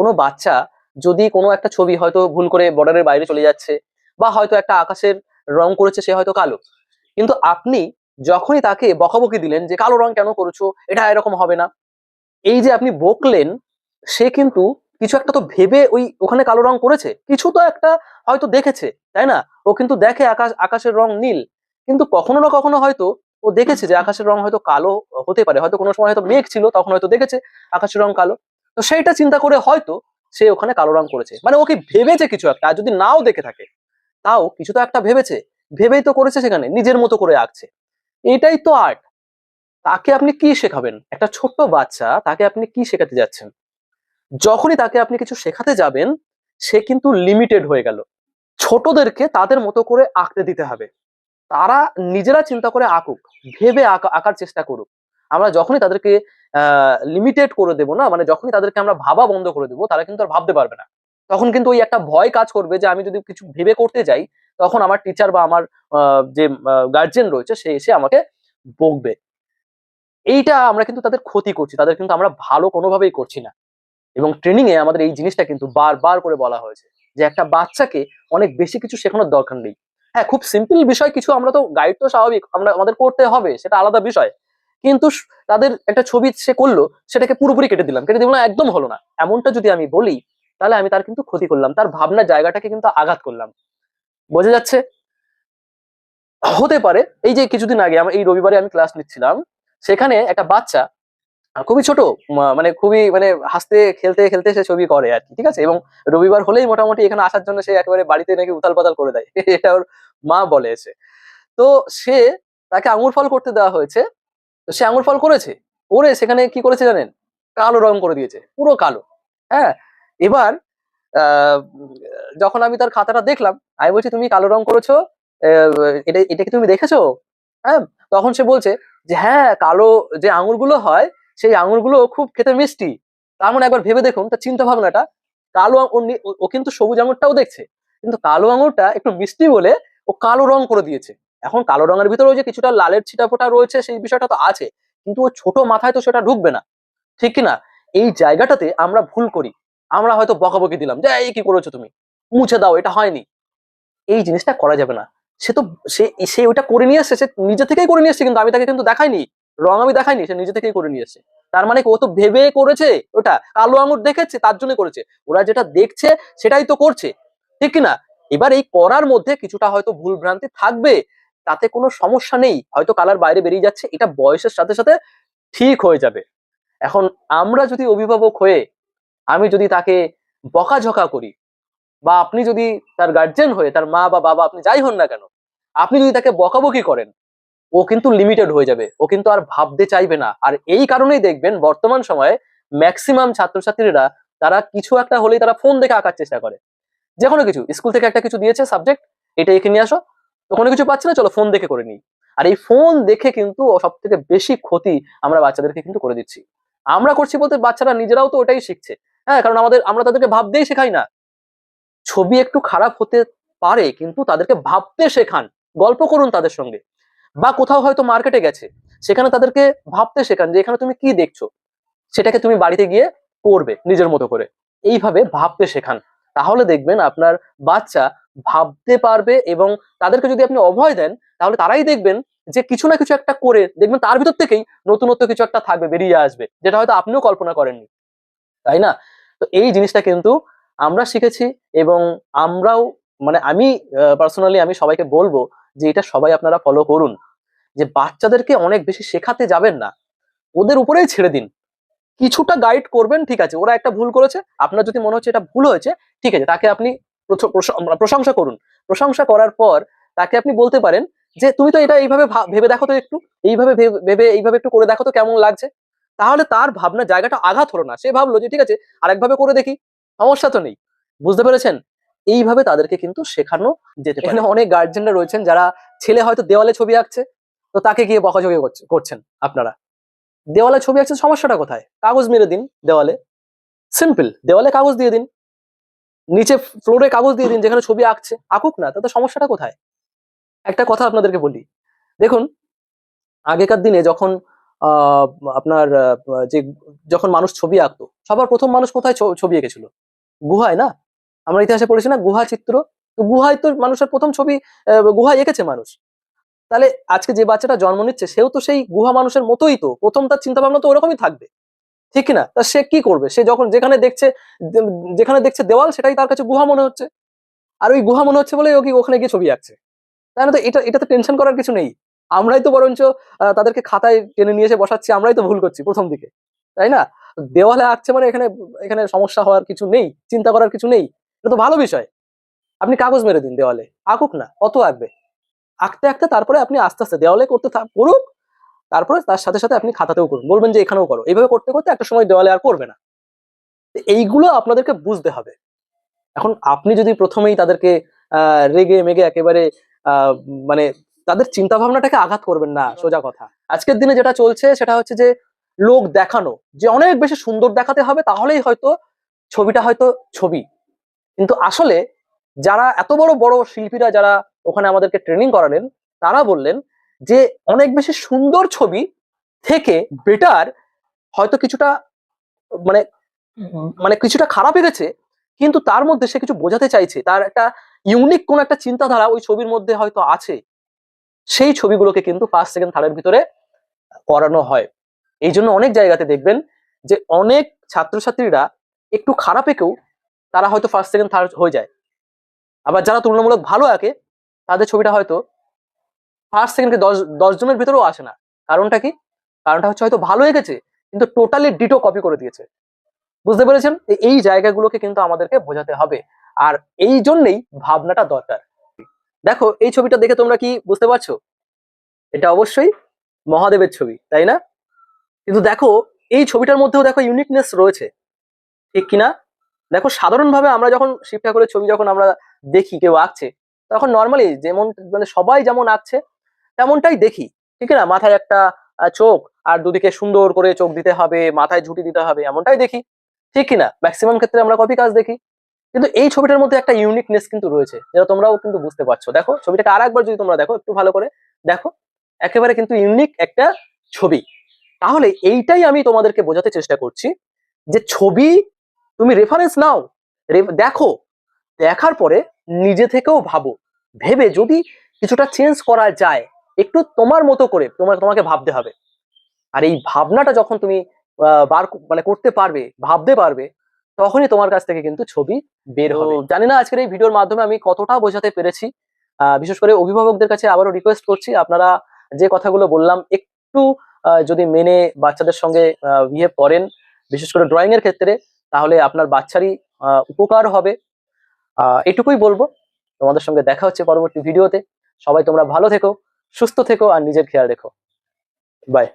কোনো বাচ্চা যদি কোনো একটা ছবি হয়তো ভুল করে বর্ডারের বাইরে চলে যাচ্ছে বা হয়তো একটা আকাশের রং করেছে সে হয়তো কালো। কিন্তু আপনি যখনই তাকে বকাবকি দিলেন যে কালো রং কেন করেছ? এটা এরকম হবে না। এই যে আপনি বকলেন, সে কিন্তু কিছু একটা তো ভেবে ওই ওখানে কালো রং করেছে। কিছু তো একটা হয়তো দেখেছে, তাই না? ও কিন্তু দেখে আকাশ, আকাশের রং নীল। কিন্তু কখনো না কখনো হয়তো ও দেখেছে যে আকাশের রং হয়তো কালো হতে পারে। হয়তো কোনো সময় হয়তো মেঘ ছিল, তখন হয়তো দেখেছে আকাশের রং কালো। তো সেইটা চিন্তা করে হয়তো সে ওখানে কালো রং করেছে। মানে ওকে ভেবেছে কিছু একটা যদি নাও দেখে থাকে, তাও কিছু তো একটা ভেবেছে। ভেবেই তো করেছে সেখানে, নিজের মতো করে আঁকছে। এটাই তো আর্ট তাকে আপনি কি শেখাবেন? একটা ছোট্ট বাচ্চা, তাকে আপনি কি শেখাতে যাচ্ছেন? যখনই তাকে আপনি কিছু শেখাতে যাবেন, সে কিন্তু লিমিটেড হয়ে গেল। ছোটদেরকে তাদের মতো করে আঁকতে দিতে হবে। তারা নিজেরা চিন্তা করে আঁকুক, ভেবে আঁকা- আঁকার চেষ্টা করুক। আমরা যখনই তাদেরকে লিমিটেড করে দেবো না। মানে যখনই তাদেরকে আমরা ভাবা বন্ধ করে দেবো, তারা কিন্তু আর ভাবতে পারবে না। তখন কিন্তু ওই একটা ভয় কাজ করবে যে, আমি যদি কিছু ভেবে করতে যাই, তখন আমার টিচার বা আমার যে গার্জেন রয়েছে, সে এসে আমাকে বকবে। এইটা আমরা কিন্তু তাদের ক্ষতি করছি। তাদের কিন্তু আমরা ভালো কোনোভাবেই করছি না। এবং ট্রেনিং এ আমাদের এই জিনিসটা কিন্তু বারবার করে বলা হয়েছে যে, একটা বাচ্চাকে অনেক বেশি কিছু শেখানোর দরকার নেই। হ্যাঁ খুব সিম্পল বিষয়, কিছু আমরা তো গাইড তো স্বাভাবিক। আমরা, আমাদের করতে হবে, সেটা আলাদা বিষয়। কিন্তু তাদের একটা ছবি সে করল, সেটাকে পুরোপুরি কেটে দিলাম। কেটে দিলাম একদম হলো না। এমনটা যদি আমি বলি, তাহলে আমি তার কিন্তু ক্ষতি করলাম। তার ভাবনা জায়গাটাকে কিন্তু আঘাত করলাম। বোঝা যাচ্ছে? হতে পারে, এই যে কিছুদিন আগে আমার, এই রবিবারে আমি ক্লাস নিচ্ছিলাম, সেখানে একটা বাচ্চা খুবই ছোট মানে খুবই মানে হাসতে, খেলতে খেলতে সে ছবি করে আর কি, ঠিক আছে? এবং রবিবার হলেই মোটামুটি এখানে আসার জন্য সে একেবারে বাড়িতে নাকি উতাল পাতাল করে দেয়। এটা ওর মা বলে এসে। তো সে তাকে আঙুর ফল করতে দেওয়া হয়েছে তো সে আঙুর ফল করেছে। করে সেখানে কি করেছে জানেন? কালো রং করে দিয়েছে, পুরো কালো। হ্যাঁ? এবার যখন আমি তার খাতাটা দেখলাম, আমি বলছি, তুমি কালো রং করেছ? এটা এটা কি তুমি দেখেছ? হ্যাঁ? তখন সে বলছে যে হ্যাঁ কালো যে আঙুরগুলো হয়, সেই আঙুরগুলো খুব খেতে মিষ্টি। তার মানে একবার ভেবে দেখুন, তার চিন্তা ভাবনাটা কালো ও কিন্তু সবুজ আঙুরটাও দেখছে। কিন্তু কালো আঙুরটা একটু মিষ্টি বলে ও কালো রং করে দিয়েছে। এখন কালো রঙের ভিতরেও যে কিছুটা লালের ছিটাফোটা রয়েছে, সেই বিষয়টা তো আছে, কিন্তু ও ছোট মাথায় তো সেটা ঢুকবে না। ঠিক না এই জায়গাটাতে আমরা ভুল করি। আমরা হয়তো বকাবকি দিলাম যে, এই কি করেছ তুমি? মুছে দাও, এটা হয়নি। এই জিনিসটা করা যাবে না। সে তো, সে সে ওটা করে নিয়ে এসছে, সে নিজে থেকেই করে নিয়ে এসছে, কিন্তু আমি তাকে কিন্তু দেখাইনি। রং আমি দেখাইনি, সে নিজে থেকেই করে নিয়ে এসছে। তার মানে ও তো ভেবে করেছে ওটা? কালো আঙুর দেখেছে, তার জন্য করেছে। ওরা যেটা দেখছে, সেটাই তো করছে। ঠিক না এবার এই করার মধ্যে কিছুটা হয়তো ভুল ভ্রান্তি থাকবে। তাতে কোনো সমস্যা নেই, হয়তো কালার বাইরে বেরিয়ে যাচ্ছে, এটা বয়সের সাথে সাথে ঠিক হয়ে যাবে। এখন আমরা যদি অভিভাবক হয়ে আমি যদি তাকে বকাঝকা করি বা আপনি যদি তার গার্জেন হয়ে, তার মা বা বাবা আপনি যাই হন না কেন, আপনি যদি তাকে বকাবকি করেন, ও কিন্তু লিমিটেড হয়ে যাবে, ও কিন্তু আর ভাবতে চাইবে না। আর এই কারণেই দেখবেন বর্তমান সময়ে ম্যাক্সিমাম ছাত্রছাত্রীরা তারা কিছু একটা হলেই তারা ফোন দেখে আঁকার চেষ্টা করে। যে কোনো কিছু স্কুল থেকে একটা কিছু দিয়েছে সাবজেক্ট এটা এখানে নিয়ে আসো কোনো কিছু পাচ্ছি না, চলো ফোন দেখে করে নিই। আর এই ফোন দেখে কিন্তু সব থেকে বেশি ক্ষতি আমরা বাচ্চাদেরকে কিন্তু করে দিচ্ছি। আমরা করছি বলতে বাচ্চারা নিজেরাও তো ওটাই শিখছে। হ্যাঁ কারণ আমাদের, আমরা তাদেরকে ভাবতেই শেখাই না। ছবি একটু খারাপ হতে পারে, কিন্তু তাদেরকে ভাবতে শেখান। গল্প করুন তাদের সঙ্গে। বা কোথাও হয়তো মার্কেটে গেছে, সেখানে তাদেরকে ভাবতে শেখান যে, এখানে তুমি কি দেখছ? সেটাকে তুমি বাড়িতে গিয়ে করবে নিজের মতো করে। এইভাবে ভাবতে শেখান। তাহলে দেখবেন আপনার বাচ্চা ভাবতে পারবে এবং তাদেরকে যদি আপনি অভয় দেন, তাহলে তারাই দেখবেন যে কিছু না কিছু একটা করে দেখবেন তার ভিতর থেকেই নতুনত্ব কিছু একটা থাকবে, বেরিয়ে আসবে, যেটা হয়তো আপনিও কল্পনা করেননি। তাই না? তো এই জিনিসটা কিন্তু আমরা শিখেছি এবং আমরাও মানে আমি পার্সোনালি আমি সবাইকে বলব যে এটা সবাই আপনারা ফলো করুন। যে বাচ্চাদেরকে অনেক বেশি শেখাতে যাবেন না। ওদের উপরেই ছেড়ে দিন। কিছুটা গাইড করবেন, ঠিক আছে। ওরা একটা ভুল করেছে, আপনার যদি মনে হচ্ছে এটা ভুল হয়েছে, ঠিক আছে, তাকে আপনি প্রশংসা করুন। প্রশংসা করার পর তাকে আপনি বলতে পারেন যে, তুমি তো এটা এইভাবে ভেবে দেখো তো একটু। এইভাবে ভেবে- ভেবে এইভাবে একটু করে দেখো তো কেমন লাগছে? তাহলে তার ভাবনা জায়গাটা আঘাত হলো না। সে ভাবলো যে, ঠিক আছে, আরেকভাবে করে দেখি। সমস্যা তো নেই। বুঝতে পেরেছেন? এইভাবে তাদেরকে কিন্তু শেখানো যেতে পারে। অনেক গার্জেনরা রয়েছেন যারা ছেলে হয়তো দেওয়ালে ছবি আঁকছে। তো তাকে গিয়ে বকাঝকি করছে- করছেন আপনারা। দেওয়ালে ছবি আঁকছে সমস্যাটা কোথায়? কাগজ মেরে দিন দেওয়ালে। সিম্পল দেওয়ালে কাগজ দিয়ে দিন। নিচে ফ্লোরে কাগজ দিয়ে দিন, যেখানে ছবি আঁকছে। আঁকুক না, তাতে সমস্যাটা কোথায়? একটা কথা আপনাদেরকে বলি। দেখুন, আগেকার দিনে যখন আপনার যে, যখন মানুষ ছবি আঁকতো, সবার প্রথম মানুষ কোথায় ছবি এঁকেছিল? গুহায় না? আমরা ইতিহাসে পড়েছি না, গুহা চিত্র? তো গুহায় তো মানুষের প্রথম ছবি গুহায় এঁকেছে মানুষ। তাহলে আজকে যে বাচ্চাটা জন্ম নিচ্ছে, সেও তো সেই গুহা মানুষের মতোই তো। প্রথম তার চিন্তা ভাবনা তো ওরকমই থাকবে। ঠিক না তা সে কি করবে? সে যখন যেখানে দেখছে যেখানে দেখছে দেওয়াল, সেটাই তার কাছে গুহা মনে হচ্ছে। আর ওই গুহা মনে হচ্ছে বলে ও কি ওখানে গিয়ে ছবি আঁকছে। তাই না তো? এটা, এটাতে টেনশন করার কিছু নেই। আমরাই তো বরঞ্চ তাদেরকে খাতায় টেনে নিয়ে এসে বসাচ্ছি, আমরাই তো ভুল করছি প্রথম দিকে। তাই না? দেওয়ালে আঁকছে মানে এখানে এখানে সমস্যা হওয়ার কিছু নেই, চিন্তা করার কিছু নেই। এটা তো ভালো বিষয়। আপনি কাগজ মেরে দিন দেওয়ালে। আঁকুক না, কত আঁকবে? আঁকতে আঁকতে তারপরে আপনি আস্তে আস্তে দেওয়ালে করতে করুক তারপরে তার সাথে সাথে আপনি খাতাতেও করুন। বলবেন যে এখানেও করো। এইভাবে করতে করতে একটা সময় দেওয়ালে আর করবে না। এইগুলো আপনাদেরকে বুঝতে হবে। এখন আপনি যদি প্রথমেই তাদেরকে রেগে মেগে একেবারে মানে তাদের চিন্তা ভাবনাটাকে আঘাত করবেন না, সোজা কথা। আজকের দিনে যেটা চলছে সেটা হচ্ছে যে লোক দেখানো, যে অনেক বেশি সুন্দর দেখাতে হবে তাহলেই হয়তো ছবিটা হয়তো ছবি। কিন্তু আসলে যারা এত বড় বড় শিল্পীরা যারা ওখানে আমাদেরকে ট্রেনিং করালেন, তারা বললেন যে অনেক বেশি সুন্দর ছবি থেকে বেটার হয়তো কিছুটা মানে মানে কিছুটা খারাপ গেছে কিন্তু তার মধ্যে সে কিছু বোঝাতে চাইছে। তার একটা ইউনিক কোন একটা চিন্তাধারা ওই ছবির মধ্যে হয়তো আছে। সেই ছবিগুলোকে কিন্তু ফার্স্ট সেকেন্ড থার্ডের ভিতরে করানো হয়। এই জন্য অনেক জায়গাতে দেখবেন যে অনেক ছাত্রছাত্রীরা একটু খারাপ এঁকেও তারা হয়তো ফার্স্ট সেকেন্ড থার্ড হয়ে যায়। আবার যারা তুলনামূলক ভালো আঁকে তাদের ছবিটা হয়তো ফার্স্ট সেকেন্ড দশ জনের ভিতরেও আসে না। কারণটা কি? কারণটা হচ্ছে হয়তো ভালো এঁকেছে কিন্তু টোটালি ডিটো কপি করে দিয়েছে। বুঝতে পেরেছেন? এই জায়গাগুলোকে কিন্তু আমাদেরকে বোঝাতে হবে। আর এই জন্যই ভাবনাটা দরকার। দেখো, এই ছবিটা দেখে তোমরা কি বুঝতে পারছ? এটা অবশ্যই মহাদেবের ছবি, তাই না? কিন্তু দেখো, এই ছবিটার মধ্যেও দেখো ইউনিকনেস রয়েছে। ঠিক কিনা? দেখো, সাধারণভাবে আমরা যখন শিব ঠাকুরের ছবি যখন আমরা দেখি, কেউ আঁকছে, তখন নর্মালি যেমন মানে সবাই যেমন আঁকছে তেমনটাই দেখি। ঠিক না? মাথায় একটা চোখ আর দুদিকে সুন্দর করে চোখ দিতে হবে, মাথায় ঝুঁটি দিতে হবে, এমনটাই দেখি। ঠিক কিনা ম্যাক্সিমাম ক্ষেত্রে আমরা কপি কাজ দেখি। কিন্তু এই ছবিটার মধ্যে একটা ইউনিকনেস কিন্তু রয়েছে, যেটা তোমরাও কিন্তু বুঝতে পারছ। দেখো, ছবিটাকে আর একবার যদি তোমরা দেখো, একটু ভালো করে দেখো, একেবারে কিন্তু ইউনিক একটা ছবি। তাহলে এইটাই আমি তোমাদেরকে বোঝাতে চেষ্টা করছি যে ছবি তুমি রেফারেন্স নাও দেখো, দেখার পরে নিজে থেকেও ভাবো। ভেবে যদি কিছুটা চেঞ্জ করা যায় একটু তোমার মতো করে তোমার তোমাকে ভাবতে হবে। আর এই ভাবনাটা যখন তুমি বার মানে করতে পারবে ভাবতে পারবে তখনই তোমার কাছ থেকে কিন্তু ছবি বের হবে। জানি না আজকের এই ভিডিওর মাধ্যমে আমি কতটা বোঝাতে পেরেছি। বিশেষ করে অভিভাবকদের কাছে আবারও রিকোয়েস্ট করছি আপনারা যে কথাগুলো বললাম একটু যদি মেনে বাচ্চাদের সঙ্গে বিহেভ করেন বিশেষ করে ড্রয়িং এর ক্ষেত্রে তাহলে আপনার বাচ্চারই উপকার হবে। আহ, এটুকুই বলব। তোমাদের সঙ্গে দেখা হচ্ছে পরবর্তী ভিডিওতে। সবাই তোমরা ভালো থেকো। সুস্থ থেকো আর নিজের খেয়াল রেখো। বাই